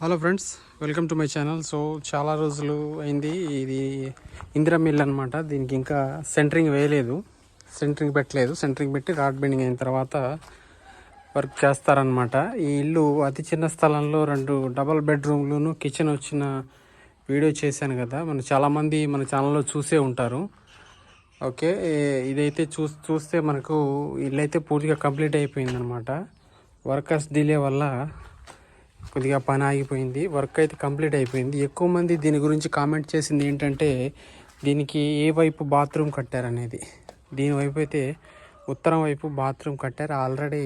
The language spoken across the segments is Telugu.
Hello friends welcome to my channel so చాలా రోజులు అయింది. ఇది ఇందిరా మిల్ అనమాట దీనికి ఇంకా సెంటరింగ్ వేయలేదు. సెంటరింగ్ పెట్టలేదు. సెంటరింగ్ పెట్టి రాడ్ బెండింగ్ అయిన తర్వాత వర్క్ చేస్తారనమాట ఈ ఇల్లు అతి చిన్న స్థలంలో రెండు డబల్ బెడ్రూమ్లోను కిచెన్ వచ్చిన వీడియో చేశాను కదా. మన చాలామంది మన ఛానల్లో చూసే ఉంటారు. ఓకే ఇదైతే చూ చూస్తే మనకు ఇల్లు అయితే పూర్తిగా కంప్లీట్ అయిపోయింది అనమాట వర్కర్స్ డిలే వల్ల కొద్దిగా పని ఆగిపోయింది. వర్క్ అయితే కంప్లీట్ అయిపోయింది. ఎక్కువ మంది దీని గురించి కామెంట్ చేసింది ఏంటంటే దీనికి ఏ వైపు బాత్రూమ్ కట్టారనేది దీనివైపు అయితే ఉత్తరం వైపు బాత్రూమ్ కట్టారు. ఆల్రెడీ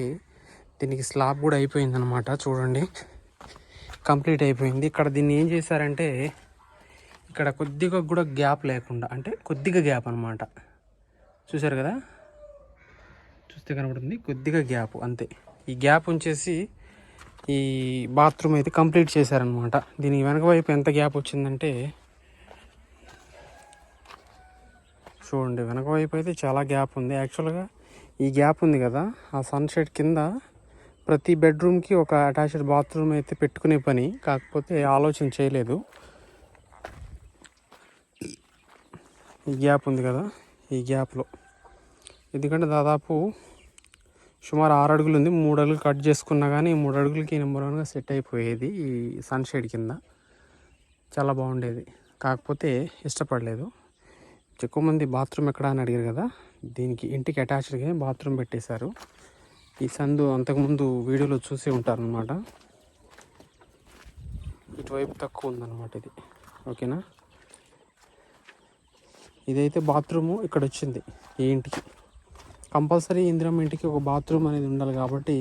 దీనికి స్లాబ్ కూడా అయిపోయింది అనమాట చూడండి. కంప్లీట్ అయిపోయింది. ఇక్కడ దీన్ని ఏం చేశారంటే ఇక్కడ కొద్దిగా కూడా గ్యాప్ లేకుండా అంటే కొద్దిగా గ్యాప్ అనమాట చూసారు కదా? చూస్తే కనబడుతుంది. కొద్దిగా గ్యాప్ అంతే. ఈ గ్యాప్ ఉంచేసి ఈ బాత్రూమ్ అయితే కంప్లీట్ చేశారనమాట దీని వెనక వైపు ఎంత గ్యాప్ వచ్చిందంటే చూడండి వెనక వైపు అయితే చాలా గ్యాప్ ఉంది. యాక్చువల్గా ఈ గ్యాప్ ఉంది కదా ఆ సన్షెడ్ కింద ప్రతి బెడ్రూమ్కి ఒక అటాచ్డ్ బాత్రూమ్ అయితే పెట్టుకునే పని కాకపోతే ఆలోచన చేయలేదు. ఈ గ్యాప్ ఉంది కదా ఈ గ్యాప్లో. ఎందుకంటే దాదాపు సుమారు ఆరు అడుగులు ఉంది. మూడు అడుగులు కట్ చేసుకున్నా కానీ మూడు అడుగులకి నెంబర్ వన్గా సెట్ అయిపోయేది. ఈ సన్షేడ్ కింద చాలా బాగుండేది. కాకపోతే ఇష్టపడలేదు. ఎక్కువ మంది బాత్రూమ్ ఎక్కడ అని అడిగారు కదా దీనికి ఇంటికి అటాచ్డ్గా బాత్రూమ్ పెట్టేశారు. ఈ సందు అంతకుముందు వీడియోలో చూసి ఉంటారనమాట ఇటువైపు తక్కువ ఉందన్నమాట ఇది. ఓకేనా? ఇదైతే బాత్రూము ఇక్కడ వచ్చింది ఈ ఇంటికి. కంపల్సరీ ఇందిరం ఇంటికి ఒక బాత్రూమ్ అనేది ఉండాలి కాబట్టి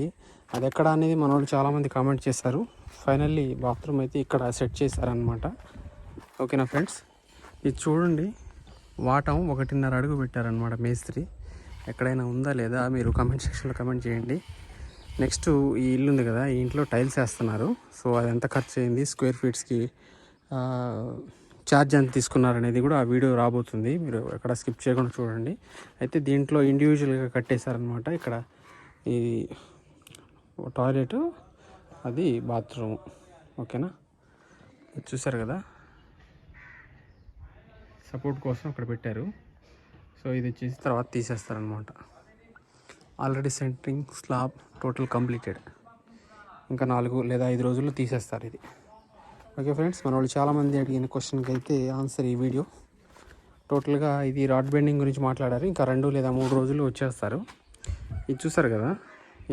అది ఎక్కడ అనేది మన వాళ్ళు చాలామంది కామెంట్ చేశారు. ఫైనల్లీ బాత్రూమ్ అయితే ఇక్కడ సెట్ చేశారనమాట ఓకేనా ఫ్రెండ్స్? ఇది చూడండి వాటం ఒకటిన్నర అడుగు పెట్టారనమాట మేస్త్రి. ఎక్కడైనా ఉందా లేదా మీరు కమెంట్ సెక్షన్లో కమెంట్ చేయండి. నెక్స్ట్ ఈ ఇల్లు ఉంది కదా ఈ ఇంట్లో టైల్స్ వేస్తున్నారు. సో అది ఎంత ఖర్చు అయింది? స్క్వేర్ ఫీట్స్కి ఛార్జ్ ఎంత తీసుకున్నారు అనేది కూడా ఆ వీడియో రాబోతుంది. మీరు ఎక్కడ స్కిప్ చేయకుండా చూడండి. అయితే దీంట్లో ఇండివిజువల్గా కట్టేశారనమాట ఇక్కడ ఈ టాయిలెట్ అది బాత్రూమ్. ఓకేనా? చూసారు కదా? సపోర్ట్ కోసం అక్కడ పెట్టారు. సో ఇది వచ్చేసి తర్వాత తీసేస్తారనమాట already centering slab total completed ఇంకా నాలుగు లేదా ఐదు రోజుల్లో తీసేస్తారు ఇది. ఓకే ఫ్రెండ్స్ మన వాళ్ళు చాలామంది అడిగిన క్వశ్చన్కి అయితే ఆన్సర్ ఈ వీడియో టోటల్గా ఇది రాడ్ బెండింగ్ గురించి మాట్లాడారు. ఇంకా రెండు లేదా మూడు రోజులు వచ్చేస్తారు. ఇది చూసారు కదా?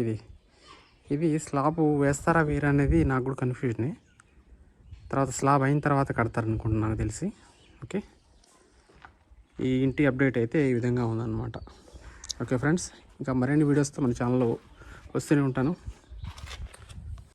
ఇది. ఇది స్లాబ్ వేస్తారా వేరా అనేది నాకు కూడా కన్ఫ్యూజనే తర్వాత స్లాబ్ అయిన తర్వాత కడతారు అనుకుంటున్నాను నాకు తెలిసి. ఓకే ఈ ఇంటి అప్డేట్ అయితే ఈ విధంగా ఉందన్నమాట. ఓకే ఫ్రెండ్స్ ఇంకా మరిన్ని వీడియోస్తో మన ఛానల్లో వస్తూనే ఉంటాను.